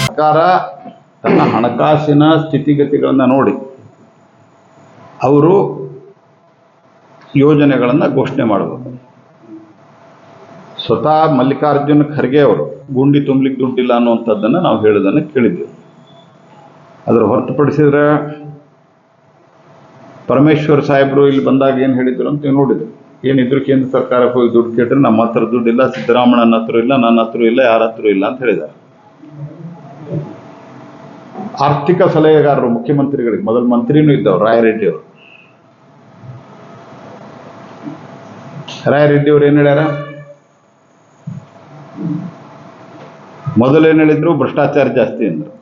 ಸರ್ಕಾರ ತನ್ನ ಹಣಕಾಸಿನ ಸ್ಥಿತಿಗತಿಗಳನ್ನು ನೋಡಿ ಅವರು ಯೋಜನೆಗಳನ್ನು ಘೋಷಣೆ ಮಾಡಬೇಕು. ಸ್ವತಃ ಮಲ್ಲಿಕಾರ್ಜುನ ಖರ್ಗೆ ಅವರು ಗುಂಡಿ ತುಂಬಲಿಕ್ಕೆ ದುಡ್ಡಿಲ್ಲ ಅನ್ನುವಂಥದ್ದನ್ನು ನಾವು ಹೇಳೋದನ್ನು ಕೇಳಿದ್ದೆವು ಅದರ ಹೊರತುಪಡಿಸಿದ್ರೆ ಪರಮೇಶ್ವರ್ ಸಾಹೇಬರು ಇಲ್ಲಿ ಬಂದಾಗ ಏನು ಹೇಳಿದ್ರು ಅಂತ ನೋಡಿದ್ರು. ಏನಿದ್ರು ಕೇಂದ್ರ ಸರ್ಕಾರಕ್ಕೆ ಹೋಗಿ ದುಡ್ಡು ಕೇಳಿದ್ರೆ ನಮ್ಮ ಹತ್ರ ದುಡ್ಡಿಲ್ಲ ಸಿದ್ದರಾಮಣ್ಣನ ಹತ್ರ ಇಲ್ಲ, ನನ್ನ ಹತ್ರ ಇಲ್ಲ, ಯಾರ ಹತ್ರ ಇಲ್ಲ ಅಂತ ಹೇಳಿದ್ದಾರೆ. ಆರ್ಥಿಕ ಸಲಹೆಗಾರರು, ಮುಖ್ಯಮಂತ್ರಿಗಳಿಗೆ, ಮೊದಲು ಮಂತ್ರಿನೂ ಇದ್ದವ್ರು, ರಾಯರೆಡ್ಡಿ ಅವರು. ರಾಯರೆಡ್ಡಿ ಅವರು ಏನು ಹೇಳ್ಯಾರ? ಮೊದಲು ಏನು ಹೇಳಿದ್ರು? ಭ್ರಷ್ಟಾಚಾರ ಜಾಸ್ತಿ ಅಂದ್ರು.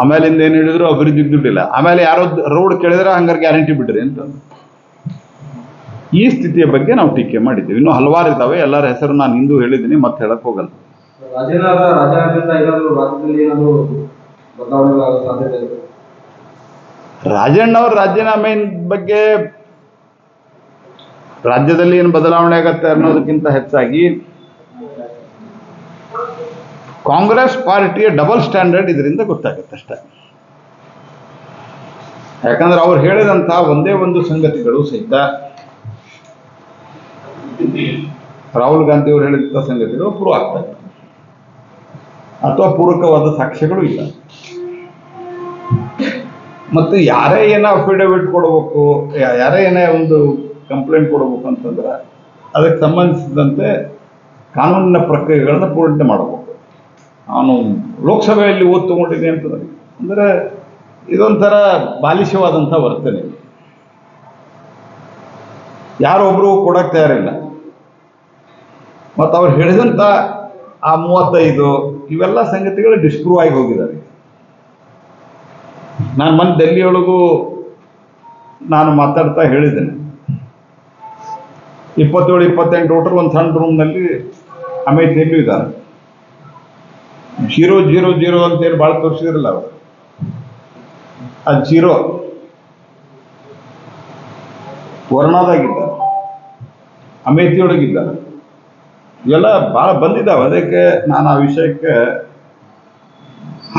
ಆಮೇಲಿಂದ ಏನು ಹೇಳಿದ್ರು ಅಭಿವೃದ್ಧಿ ದುಡ್ಡಿಲ್ಲ. ಆಮೇಲೆ ಯಾರೋ ರೋಡ್ ಕೇಳಿದ್ರೆ ಹಂಗಾರೆ ಗ್ಯಾರಂಟಿ ಬಿಡ್ರಿ ಅಂತ. ಈ ಸ್ಥಿತಿಯ ಬಗ್ಗೆ ನಾವು ಟೀಕೆ ಮಾಡಿದ್ದೀವಿ. ಇನ್ನೂ ಹಲವಾರು ಇದ್ದಾವೆ ಎಲ್ಲರ ಹೆಸರು ನಾನು ಹಿಂದೂ ಹೇಳಿದ್ದೀನಿ ಮತ್ತೆ ಹೇಳಕ್ ಹೋಗಲ್ಲ. ರಾಜಣ್ಣ ಅವ್ರ ರಾಜೀನಾಮೆ ಬಗ್ಗೆ ರಾಜ್ಯದಲ್ಲಿ ಏನು ಬದಲಾವಣೆ ಆಗತ್ತೆ ಅನ್ನೋದಕ್ಕಿಂತ ಹೆಚ್ಚಾಗಿ ಕಾಂಗ್ರೆಸ್ ಪಾರ್ಟಿಯ ಡಬಲ್ ಸ್ಟ್ಯಾಂಡರ್ಡ್ ಇದರಿಂದ ಗೊತ್ತಾಗುತ್ತೆ ಅಷ್ಟೇ. ಯಾಕಂದ್ರೆ ಅವ್ರು ಹೇಳಿದಂತಹ ಒಂದೇ ಒಂದು ಸಂಗತಿಗಳು ಸಹಿತ. ರಾಹುಲ್ ಗಾಂಧಿ ಅವರು ಹೇಳಿದಂಥ ಸಂಗತಿಗಳು ಪ್ರೂವ್ ಆಗ್ತವೆ ಅಥವಾ ಪೂರಕವಾದ ಸಾಕ್ಷ್ಯಗಳು ಇಲ್ಲ. ಮತ್ತು ಯಾರೇ ಏನೋ ಅಫಿಡವಿಟ್ ಕೊಡಬೇಕು ಯಾರೇ ಏನೇ ಒಂದು ಕಂಪ್ಲೇಂಟ್ ಕೊಡಬೇಕು ಅಂತಂದ್ರೆ, ಅದಕ್ಕೆ ಸಂಬಂಧಿಸಿದಂತೆ ಕಾನೂನಿನ ಪ್ರಕ್ರಿಯೆಗಳನ್ನು ಪೂರ್ಣತೆ ಮಾಡಬೇಕು. ನಾನು ಲೋಕಸಭೆಯಲ್ಲಿ ಓದ್ ತಗೊಂಡಿದೆ ಅಂತಂದರೆ ಅಂದರೆ ಇದೊಂಥರ ಬಾಲಿಶವಾದಂಥ ವರ್ತನೆ. ಯಾರೊಬ್ಬರು ಕೊಡಕ್ಕೆ ತಯಾರಿಲ್ಲ. ಮತ್ತು ಅವ್ರು ಹೇಳಿದಂಥ ಆ ಮೂವತ್ತೈದು ಇವೆಲ್ಲ ಸಂಗತಿಗಳು ಡಿಸ್ಪ್ರೂವ್ ಆಗಿ ಹೋಗಿದ್ದಾರೆ ನಾನು ಮೊನ್ನೆ ಡೆಲ್ಲಿಯೊಳಗೂ ನಾನು ಮಾತಾಡ್ತಾ ಹೇಳಿದ್ದೇನೆ. ಇಪ್ಪತ್ತೇಳು, ಇಪ್ಪತ್ತೆಂಟು ವೋಟರ್ ಒಂದು ಸಣ್ಣ ರೂಮ್ನಲ್ಲಿ ಅಮೇಠಿಯಲ್ಲೂ ಇದ್ದಾರೆ ಜೀರೋ ಜೀರೋ ಜೀರೋ ಅಂತೇಳಿ ಭಾಳ ತೋರಿಸಿದ್ರಲ್ಲ ಅವರು? ಆ ಜೀರೋ. ವರ್ಣದಾಗಿದ್ದ ಅಮೇತಿಯೊಳಗಿದ್ದ ಇವೆಲ್ಲ ಭಾಳ ಬಂದಿದ್ದಾವೆ. ಅದಕ್ಕೆ ನಾನು ಆ ವಿಷಯಕ್ಕೆ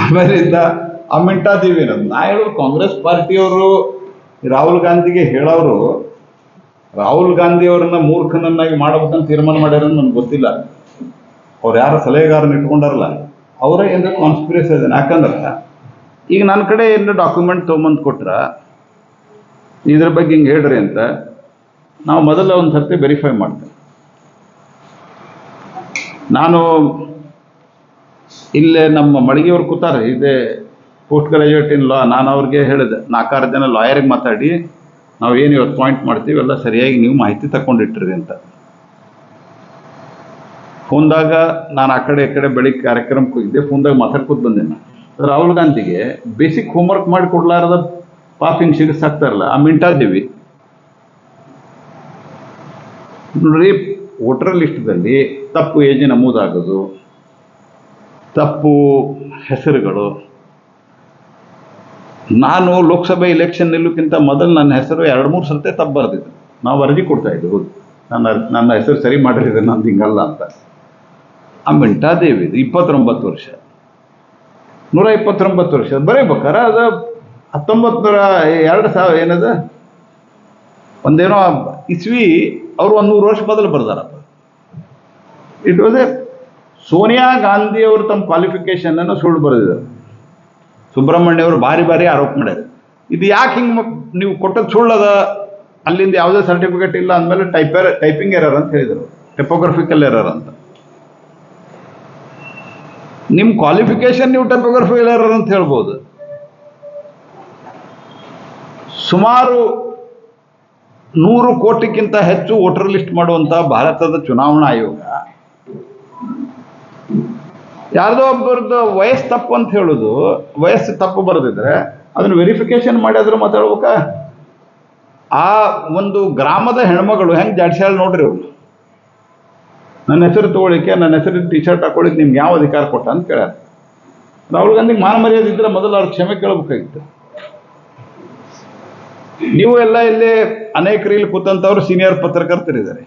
ಆಮೇಲಿಂದ ಆ ಮಿಂಟಾದೀವಿ ಅನ್ನೋದು ನಾ ಹೇಳೋದು ಕಾಂಗ್ರೆಸ್ ಪಾರ್ಟಿಯವರು, ರಾಹುಲ್ ಗಾಂಧಿಗೆ ಹೇಳೋರು, ರಾಹುಲ್ ಗಾಂಧಿ ಅವರನ್ನ ಮೂರ್ಖನನ್ನಾಗಿ ಮಾಡ್ಬೇಕಂತ ತೀರ್ಮಾನ ಮಾಡ್ಯಾರ ನನಗೆ ಗೊತ್ತಿಲ್ಲ. ಅವ್ರು ಯಾರು ಸಲಹೆಗಾರನ ಇಟ್ಕೊಂಡಾರಲ್ಲ? ಅವರೇ ಏನಾರ ಕಾನ್ಸ್ಪಿರಸಿ ಇದೆ ಯಾಕಂದ್ರೆ ಈಗ ನನ್ನ ಕಡೆ ಏನು ಡಾಕ್ಯುಮೆಂಟ್ ತೊಗೊಂಬಂದು ಕೊಟ್ರ, ಇದ್ರ ಬಗ್ಗೆ ಹಿಂಗೆ ಹೇಳ್ರಿ ಅಂತ, ನಾವು ಮೊದಲ ಒಂದು ಸರ್ತಿ ವೆರಿಫೈ ಮಾಡ್ತೇವೆ. ನಾನು ಇಲ್ಲೇ ನಮ್ಮ ಮಳಿಗೆಯವ್ರು ಕೂತಾರೆ, ಇದೇ ಪೋಸ್ಟ್ ಗ್ರಾಜುಯೇಟ್ ಇನ್ ಲಾ, ನಾನು ಅವ್ರಿಗೆ ಹೇಳಿದೆ, ನಾಲ್ಕಾರು ಜನ ಲಾಯರಿಗೆ ಮಾತಾಡಿ, ನಾವು ಏನು ಇವತ್ತು ಪಾಯಿಂಟ್ ಮಾಡ್ತೀವಿ, ಎಲ್ಲ ಸರಿಯಾಗಿ ನೀವು ಮಾಹಿತಿ ತಕೊಂಡಿಟ್ಟಿರಿ ಅಂತ. ಫೋನ್ದಾಗ ನಾನು ಆ ಕಡೆ ಈ ಕಡೆ ಬೆಳಿಗ್ಗೆ ಕಾರ್ಯಕ್ರಮಕ್ಕೆ ಹೋಗಿದ್ದೆ ಫೋನ್ದಾಗ ಮಾತಾಡ್ಕೊತ ಬಂದೆ ನಾನು. ರಾಹುಲ್ ಗಾಂಧಿಗೆ ಬೇಸಿಕ್ ಹೋಮ್ವರ್ಕ್ ಮಾಡಿ ಕೊಡ್ಲಾರದ ಪಾಪಿಂಗ್ ಹಿಂಗೆ ಸಿಗಿಸಾಕ್ತಾರಲ್ಲ ಆ ಮಿಂಟಾದೇವಿ ನೋಡ್ರಿ, ವೋಟರ್ ಲಿಸ್ಟ್ದಲ್ಲಿ ತಪ್ಪು ಏಜ್ ನಮೂದಾಗೋದು, ತಪ್ಪು ಹೆಸರುಗಳು. ನಾನು ಲೋಕಸಭೆ ಇಲೆಕ್ಷನ್ ನಿಲ್ಲೋಕ್ಕಿಂತ ಮೊದಲು ನನ್ನ ಹೆಸರು ಎರಡು ಮೂರು ಸರ್ತೆ ತಪ್ಪು ಬರೆದಿದ್ದೆ ನಾವು ಅರ್ಜಿ ಕೊಡ್ತಾ ನನ್ನ ನನ್ನ ಹೆಸರು ಸರಿ ಮಾಡಿರಿದೆ ನಂದು ಹಿಂಗಲ್ಲ ಅಂತ. ಆ ಮಿಂಟಾದೇವಿ ಇದು ಇಪ್ಪತ್ತೊಂಬತ್ತು ವರ್ಷ. ನೂರ ಇಪ್ಪತ್ತೊಂಬತ್ತು ವರ್ಷ ಬರೀಬೇಕಾರ ಅದು ಹತ್ತೊಂಬತ್ತು ನೂರ ಎರಡು ಸಾವಿರ ಏನದ? ಒಂದೇನೋ ಇಸ್ವಿ, ಅವರು ಒಂದು ನೂರು ವರ್ಷ ಮೊದಲು ಬರ್ದಾರಪ್ಪ. It was a Sonia Gandhi ಅವರು ತಮ್ಮ ಕ್ವಾಲಿಫಿಕೇಶನ್ ಅನ್ನು ಸುಳ್ಳು ಬರೆದಿದ್ದಾರೆ. ಸುಬ್ರಹ್ಮಣ್ಯ ಅವರು ಬಾರಿ ಬಾರಿ ಆರೋಪ ಮಾಡ್ಯಾರ ಇದು ಯಾಕೆ ಹಿಂಗೆ ನೀವು ಕೊಟ್ಟದ್ದು ಸುಳ್ಳದ? ಅಲ್ಲಿಂದ ಯಾವುದೇ ಸರ್ಟಿಫಿಕೇಟ್ ಇಲ್ಲ ಅಂದಮೇಲೆ ಟೈಪರ್ ಟೈಪಿಂಗ್ ಎರರ್ ಅಂತ ಹೇಳಿದರು. ಟೆಪೋಗ್ರಫಿಕಲ್ ಎರರ್ ಅಂತ. ನಿಮ್ಮ ಕ್ವಾಲಿಫಿಕೇಶನ್ ನೀವು ಟೆಪೋಗ್ರಫಿಕಲ್ ಫೇಲರ್ ಅಂತ ಹೇಳ್ಬೋದು. ಸುಮಾರು ನೂರು ಕೋಟಿಗಿಂತ ಹೆಚ್ಚು ವೋಟರ್ ಲಿಸ್ಟ್ ಮಾಡುವಂಥ ಭಾರತದ ಚುನಾವಣಾ ಆಯೋಗ. ಯಾರ್ದೋ ಒಬ್ಬರದ್ದು ವಯಸ್ಸು ತಪ್ಪು ಅಂತ ಹೇಳೋದು, ವಯಸ್ಸು ತಪ್ಪು ಬರೆದಿದ್ರೆ ಅದನ್ನು ವೆರಿಫಿಕೇಶನ್ ಮಾಡಿ ಅದ್ರ ಮಾತಾಡ್ಬೇಕಾ? ಆ ಒಂದು ಗ್ರಾಮದ ಹೆಣ್ಮಗಳು, ಹೆಂಗೆ ಜಾಡ್ಸ್ಯಾಳ ನೋಡ್ರಿ ಅವ್ರು ನನ್ನ ಹೆಸರು ತೊಗೊಳಿಕ್ಕೆ ನನ್ನ ಹೆಸರು ಟಿ ಶರ್ಟ್ ಹಾಕೊಳ್ಳಿಕ್ಕೆ ನಿಮ್ಗೆ ಯಾವ ಅಧಿಕಾರ ಕೊಟ್ಟ ಅಂತ ಕೇಳ್ಯಾರ. ರಾಹುಲ್ ಗಾಂಧಿಗೆ ಮಾನ ಮರ್ಯಾದೆ ಇದ್ರೆ ಮೊದಲು ಅವ್ರ ಕ್ಷಮೆ ಕೇಳಬೇಕಾಗಿತ್ತು. ನೀವು ಎಲ್ಲ ಇಲ್ಲಿ ಅನೇಕರು ಇಲ್ಲಿ ಕೂತಂತವ್ರು ಸೀನಿಯರ್ ಪತ್ರಕರ್ತರಿದ್ದಾರೆ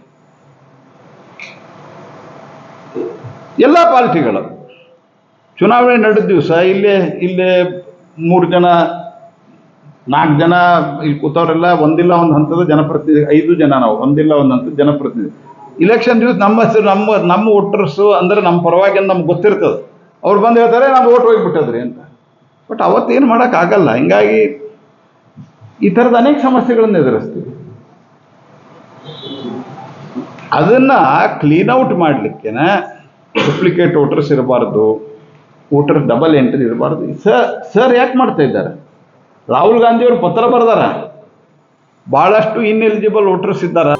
ಎಲ್ಲ ಪಾರ್ಟಿಗಳು. ಚುನಾವಣೆ ನಡೆದ ದಿವಸ ಇಲ್ಲೇ ಇಲ್ಲೇ ಮೂರು ಜನ, ನಾಲ್ಕು ಜನ ಇಲ್ಲಿ ಕೂತವರೆಲ್ಲ ಒಂದಿಲ್ಲ ಒಂದು ಹಂತದ ಜನಪ್ರತಿನಿಧಿ, ಐದು ಜನ ನಾವು, ಒಂದಿಲ್ಲ ಒಂದು ಹಂತದ ಜನಪ್ರತಿನಿಧಿ. ಇಲೆಕ್ಷನ್ ದಿವಸ ನಮ್ಮ ಹೆಸರು, ನಮ್ಮ ನಮ್ಮ ವೋಟರ್ಸು ಅಂದ್ರೆ ನಮ್ಮ ಪರವಾಗಿ ಅಂತ ನಮ್ಗೆ ಗೊತ್ತಿರ್ತದೆ. ಅವ್ರು ಬಂದು ಹೇಳ್ತಾರೆ, ನಾನು ಓಟ್ ಹೋಗಿಬಿಟ್ಟದ್ರಿ ಅಂತ. ಬಟ್ ಅವತ್ತೇನು ಮಾಡೋಕ್ಕಾಗಲ್ಲ ಹಿಂಗಾಗಿ ಈ ಥರದ ಅನೇಕ ಸಮಸ್ಯೆಗಳನ್ನು ಎದುರಿಸ್ತೀವಿ. ಅದನ್ನ ಕ್ಲೀನ್ ಔಟ್ ಮಾಡ್ಲಿಕ್ಕೆನ ಡೂಪ್ಲಿಕೇಟ್ ವೋಟರ್ಸ್ ಇರಬಾರ್ದು, ವೋಟರ್ ಡಬಲ್ ಎಂಟ್ರಿ ಇರಬಾರ್ದು. ಸರ್ ಸರ್ ಯಾಕೆ ಮಾಡ್ತಾ ಇದ್ದಾರೆ? ರಾಹುಲ್ ಗಾಂಧಿಯವರು ಪತ್ರ ಬರ್ದಾರ. ಭಾಳಷ್ಟು ಇನ್ಎಲಿಜಿಬಲ್ ವೋಟರ್ಸ್ ಇದ್ದಾರೆ.